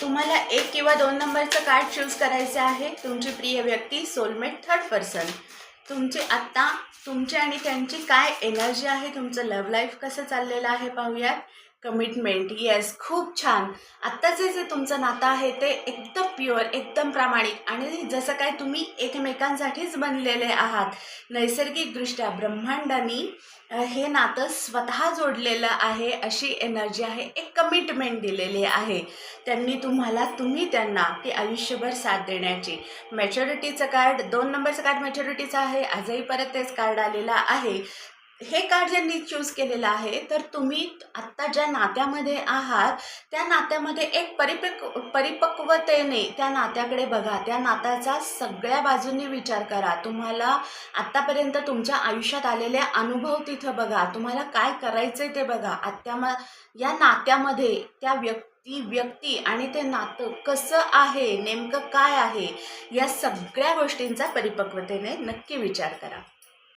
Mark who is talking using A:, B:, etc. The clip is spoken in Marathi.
A: तुम्हाला एक किंवा दोन नंबरचं कार्ड चूज करायचं आहे. तुमची प्रिय व्यक्ती सोलमेट थर्ड पर्सन तुमची आत्ता तुमची आणि त्यांची काय एनर्जी आहे? तुमचं लव्ह लाईफ कसं चाललेलं आहे पाहूयात. कमिटमेंट येस खूप छान. आत्ताचे जे तुमचं नातं आहे ते एकदम प्युअर एकदम प्रामाणिक आणि जसं काय तुम्ही एकमेकांसाठीच बनलेले आहात नैसर्गिकदृष्ट्या ब्रह्मांडाने हे नातं स्वतः जोडलेलं आहे अशी एनर्जी आहे एक कमिटमेंट दिलेली आहे. त्यांनी तुम्हाला तुम्ही त्यांना ती आयुष्यभर साथ देण्याची. मॅच्युरिटीचं कार्ड दोन नंबरचं कार्ड मॅच्युरिटीचं आहे आजही परत तेच कार्ड आलेलं आहे. हे कार्ड ज्यांनी चूज केलेलं आहे तर तुम्ही आत्ता ज्या नात्यामध्ये आहात त्या नात्यामध्ये एक परिपक्व परिपक्वतेने त्या नात्याकडे बघा. त्या नात्याचा सगळ्या बाजूंनी विचार करा. तुम्हाला आत्तापर्यंत तुमच्या आयुष्यात आलेले अनुभव तिथं बघा. तुम्हाला काय करायचं ते बघा. आत्या या नात्यामध्ये त्या व्यक्ती व्यक्ती आणि ते नातं कसं आहे नेमकं काय आहे या सगळ्या गोष्टींचा परिपक्वतेने नक्की विचार करा.